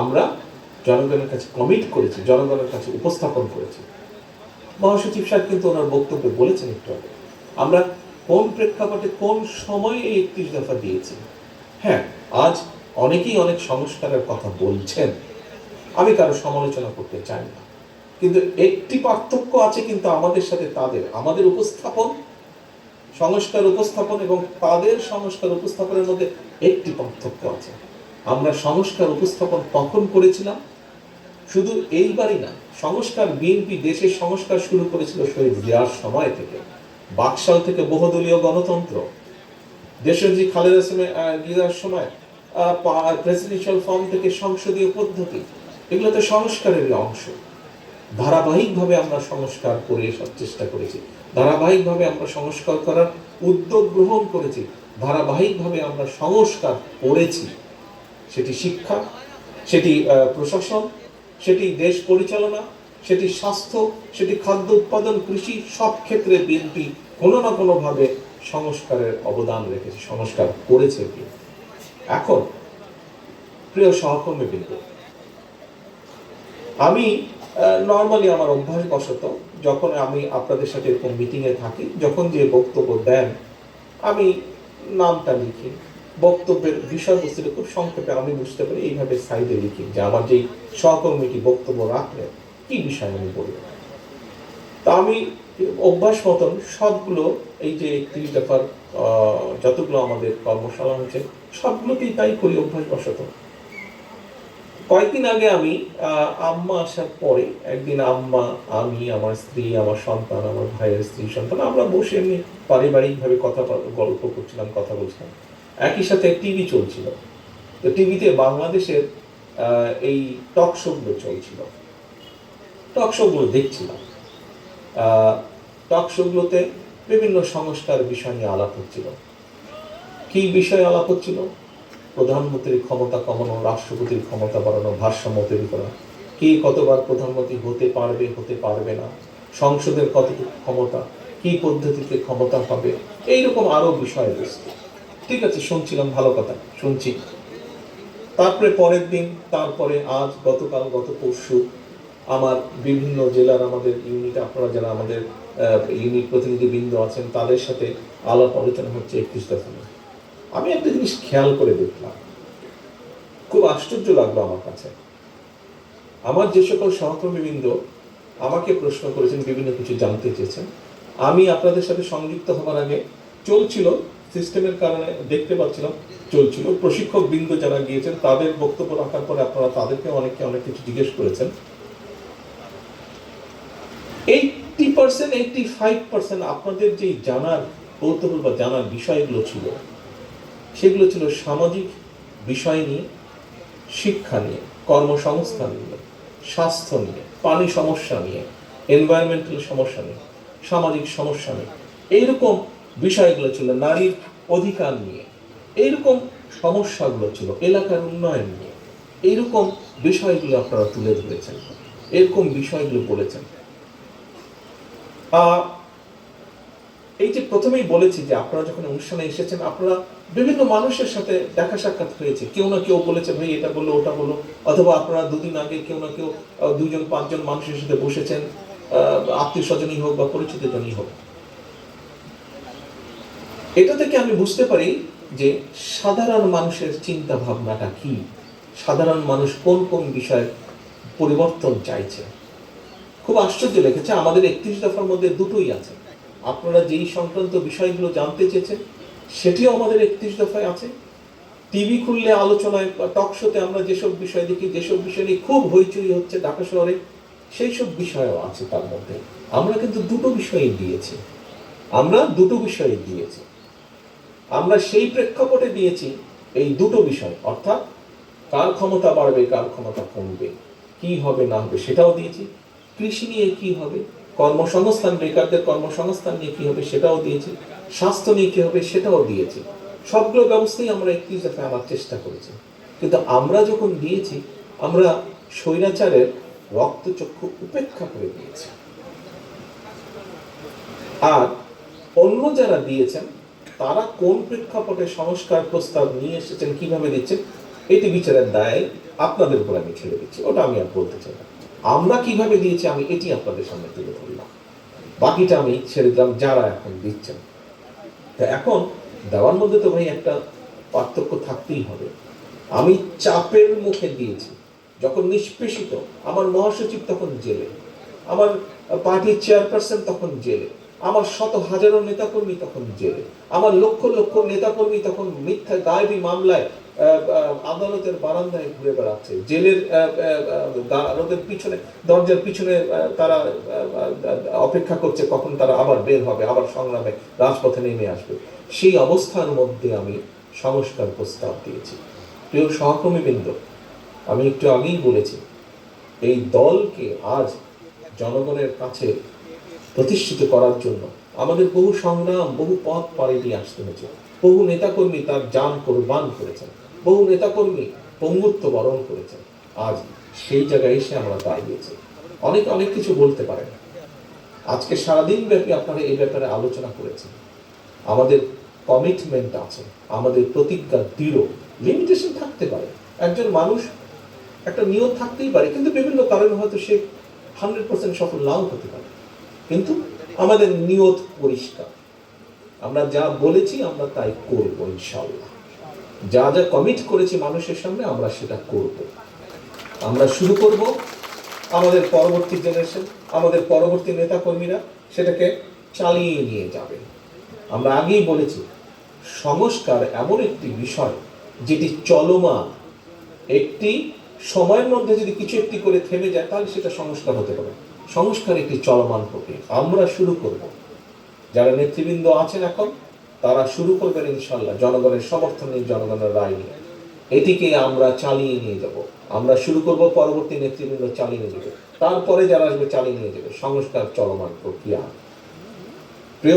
আমরা জনগণের কাছে কমিট করেছি, জনগণের কাছে উপস্থাপন করেছি। মহাসচিব সাহেব কিন্তু ওনার বক্তব্যে বলেছেন একটু আগে। আমরা কোন প্রেক্ষাপটে কোন সময়ে এই একত্রিশ দফা দিয়েছি? হ্যাঁ আজ অনেকেই অনেক সংস্কারের কথা বলছেন। আমি কারও সমালোচনা করতে চাই না। কিন্তু একটি পার্থক্য আছে কিন্তু আমাদের সাথে তাদের। আমাদের উপস্থাপন, সংস্কার উপস্থাপন এবং তাদের সংস্কার উপস্থাপনের মধ্যে একটি পার্থক্য আছে। আমরা সংস্কার উপস্থাপন তখন করেছিলাম। শুধু এইবারই না, সংস্কার বিএনপি দেশের সংস্কার শুরু করেছিল শহীদ জিয়ার সময় থেকে। বাকশাল থেকে বহুদলীয় গণতন্ত্র। দেশের যে খালেদা সময় প্রেসিডেন্সিয়াল ফর্ম থেকে সংসদীয় পদ্ধতি, এগুলো তো সংস্কারেরই অংশ। ধারাবাহিকভাবে আমরা সংস্কার করে আসার চেষ্টা করেছি। ধারাবাহিকভাবে আমরা সংস্কার করার উদ্যোগ গ্রহণ করেছি। ধারাবাহিকভাবে আমরা সংস্কার করেছি। সেটি শিক্ষা, সেটি প্রশাসন, সেটি দেশ পরিচালনা, সেটি স্বাস্থ্য, সেটি খাদ্য উৎপাদন, কৃষি, সব ক্ষেত্রে বিএনপি কোনো না কোনোভাবে সংস্কারের অবদান রেখেছে, সংস্কার করেছে এখন, প্রিয় সহকর্মী বিন্দু, আমি নর্মালি আমার অভ্যাস বশত যখন আমি আপনাদের সাথে এরকম মিটিংয়ে থাকি, যখন যে বক্তব্য দেন, আমি নামটা লিখি। বক্তব্যের বিষয়বস্তুটা খুব সংক্ষেপে আমি বুঝতে পারি এইভাবে সাইডে লিখি যে আমার যেই সহকর্মীটি বক্তব্য রাখলেন কি বিষয় আমি বলব? তা আমি অভ্যাস মতন সবগুলো এই যে একত্রিশ আহ, যতগুলো আমাদের কর্মশালা হয়েছে সবগুলোতেই তাই করি অভ্যাস বশত কয়েকদিন আগে আমি আম্মা আসার পরে একদিন আম্মা আমি আমার স্ত্রী আমার সন্তান আমার ভাইয়ের স্ত্রী সন্তান আমরা বসে এমনি পারিবারিকভাবে কথা গল্প করছিলাম কথা বলছিলাম। একই সাথে টিভি চলছিল। তো টিভিতে বাংলাদেশের এই টক শোগুলো চলছিল। টক শোগুলো দেখছিলাম। টক শোগুলোতে বিভিন্ন সংস্কার বিষয় নিয়ে আলাপ হচ্ছিল। কি বিষয়ে আলাপ হচ্ছিল? প্রধানমন্ত্রীর ক্ষমতা কমানো, রাষ্ট্রপতির ক্ষমতা বাড়ানো, ভারসাম্য তৈরি করা। কে কতবার প্রধানমন্ত্রী হতে পারবে হতে পারবে না? সংসদের কতটুকু ক্ষমতা? কি পদ্ধতিতে ক্ষমতা হবে? এইরকম আরও বিষয়বস্তু ঠিক আছে, শুনছিলাম, ভালো কথা, শুনছি। তারপরে পরের দিন, তারপরে আজ, গতকাল, গত পরশু, আমার বিভিন্ন জেলার আমাদের ইউনিট আপনারা যারা আমাদের ইউনিট প্রতিনিধিবৃন্দ আছেন, তাদের সাথে আলাপ আলোচনা হচ্ছে একত্রিশ নিয়ে। আমি একটা জিনিস খেয়াল করে দেখলাম। খুব আশ্চর্য লাগল আমার কাছে। আমার যে সকল সহকর্মীবৃন্দ আমাকে প্রশ্ন করেছেন, বিভিন্ন কিছু জানতে চেয়েছেন, আমি আপনাদের সাথে সংযুক্ত হবার আগে চলছিল সিস্টেমের কারণে দেখতে পাচ্ছিলাম, চলছিল। প্রশিক্ষক বৃন্দ যারা গিয়েছেন, তাদের বক্তব্য রাখার পরে আপনারা তাদেরকে অনেককে অনেক কিছু জিজ্ঞেস করেছেন। Eighty percent, eighty five percent আপনাদের যেই জানার কৌতূহল বা জানার বিষয়গুলো ছিল, সেগুলো ছিল সামাজিক বিষয় নিয়ে, শিক্ষা নিয়ে কর্মসংস্থান নিয়ে, স্বাস্থ্য নিয়ে, পানি সমস্যা নিয়ে এনভায়রনমেন্টাল সমস্যা নিয়ে, সামাজিক সমস্যা নিয়ে। এইরকম বিষয়গুলো ছিল নারীর অধিকার নিয়ে, এইরকম সমস্যাগুলো ছিল, এলাকার উন্নয়ন নিয়ে, এইরকম বিষয়গুলো আপনারা তুলে ধরেছেন, এরকম বিষয়গুলো বলেছেন। এই যে প্রথমেই বলেছি যে আপনারা যখন অনুষ্ঠানে এসেছেন, আপনারা বিভিন্ন মানুষের সাথে দেখা সাক্ষাৎ হয়েছে। কেউ না কেউ বলেছে, ভাই, এটা বলল ওটা বলল অথবা আপনারা দুদিন আগে কেউ না কেউ দুজন, পাঁচজন মানুষের সাথে বসেছেন আত্মীয় স্বজনই হোক বা পরিচিত জনই হোক। এটা থেকে আমি বুঝতে পারি যে সাধারণ মানুষের চিন্তা ভাবনাটা কি? সাধারণ মানুষ কোন কোন বিষয়ে পরিবর্তন চাইছে? খুব আশ্চর্য লেগেছে, আমাদের একত্রিশ দফার মধ্যে দুটোই আছে। আপনারা যেই সংক্রান্ত বিষয়গুলো জানতে চেয়েছেন, সেটিও আমাদের একত্রিশ দফায় আছে। টিভি খুললে আলোচনায় টক শোতে আমরা যেসব বিষয় দেখি, যেসব বিষয় নিয়ে খুব হইচই হচ্ছে ঢাকা শহরে সেই সব বিষয়ও আছে তার মধ্যে। আমরা কিন্তু দুটো বিষয়ই দিয়েছি। আমরা দুটো বিষয়ে দিয়েছি। আমরা সেই প্রেক্ষাপটে দিয়েছি এই দুটো বিষয়, অর্থাৎ কার ক্ষমতা বাড়বে, কার ক্ষমতা কমবে, কি হবে, না হবে সেটাও দিয়েছি। কৃষি নিয়ে কি হবে, কর্মসংস্থান, বেকারদের কর্মসংস্থান নিয়ে কি হবে সেটাও দিয়েছি, স্বাস্থ্য নিয়ে কি হবে সেটাও দিয়েছি। সবগুলো ব্যবস্থাই আমরা একটি দফায় আনার চেষ্টা করেছি। কিন্তু আমরা যখন দিয়েছি, আমরা স্বৈরাচারের রক্তচক্ষু উপেক্ষা করে দিয়েছি। আর অন্য যারা দিয়েছেন তারা কোন প্রেক্ষাপটে সংস্কার প্রস্তাব নিয়ে এসেছেন, কীভাবে দিচ্ছেন, এটি বিচারের দায় আপনাদের উপর আমি ছেড়ে দিচ্ছি। ওটা আমি আর বলতে চাই না। আমরা কীভাবে দিয়েছি, আমি এটি আপনাদের সামনে তুলে ধরলাম। বাকিটা আমি ছেড়ে দিলাম, যারা এখন দিচ্ছেন। তা এখন দেওয়ার মধ্যে তো ভাই একটা পার্থক্য থাকতেই হবে। আমি চাপের মুখে দিয়েছি। যখন নিষ্পেষিত, আমার মহাসচিব তখন জেলে। আমার পার্টির চেয়ারপারসন তখন জেলে, আমার শত হাজারো নেতাকর্মী তখন জেলে, আমার লক্ষ লক্ষ নেতাকর্মী তখন মিথ্যা গায়েবী মামলায় আদালতের বারান্দায় ঘুরে বেড়াচ্ছে। জেলের আদালতের পিছনে, দরজার পিছনে তারা অপেক্ষা করছে কখন তারা আবার বের হবে, আবার সংগ্রামে রাজপথে নেমে আসবে। সেই অবস্থার মধ্যে আমি সংস্কার প্রস্তাব দিয়েছি। প্রিয় সহকর্মীবৃন্দ, আমি একটু আগেই বলেছি, এই দলকে আজ জনগণের কাছে প্রতিষ্ঠিত করার জন্য আমাদের বহু সংগ্রাম, বহু পথ পাড়ি দিয়ে আসতে হয়েছে। বহু নেতাকর্মী তার যান কোরবান করেছেন। বহু নেতাকর্মী পঙ্গুত্ব বরণ করেছেন। আজ সেই জায়গায় এসে আমরা দাঁড়িয়েছি। অনেক অনেক কিছু বলতে পারেন। আজকে সারাদিন ব্যাপী আপনারা এই ব্যাপারে আলোচনা করেছেন। আমাদের কমিটমেন্ট আছে। আমাদের প্রতিজ্ঞা দৃঢ়। লিমিটেশন থাকতে পারে। একজন মানুষ একটা নিয়ত থাকতেই পারে, কিন্তু বিভিন্ন কারণে হয়তো সে হান্ড্রেড পার্সেন্ট সফল নাও হতে পারে। কিন্তু আমাদের নিয়ত পরিষ্কার। আমরা যা বলেছি আমরা তাই করব ইনশাল্লাহ যা যা কমিট করেছি মানুষের সামনে, আমরা সেটা করব। আমরা শুরু করব আমাদের পরবর্তী জেনারেশন আমাদের পরবর্তী নেতাকর্মীরা সেটাকে চালিয়ে নিয়ে যাবে। আমরা আগেই বলেছি, সংস্কার এমন একটি বিষয় যেটি চলমান, একটি সময়ের মধ্যে যদি কিছু একটি করে থেমে যায়, তাহলে সেটা সংস্কার হতে পারে। সংস্কার একটি চলমান প্রক্রিয়া। আমরা শুরু করব। যারা নেতৃবৃন্দ আছেন এখন, তারা শুরু করবেন ইনশাল্লাহ জনগণের সমর্থন নিয়ে, জনগণের রায় নিয়ে। এটিকে আমরা চালিয়ে নিয়ে যাব। আমরা শুরু করব, পরবর্তী নেতৃবৃন্দ চালিয়ে নিয়ে যাবে। তারপরে যারা আসবে, চালিয়ে নিয়ে যাবে। সংস্কার চলমান প্রক্রিয়া। প্রিয়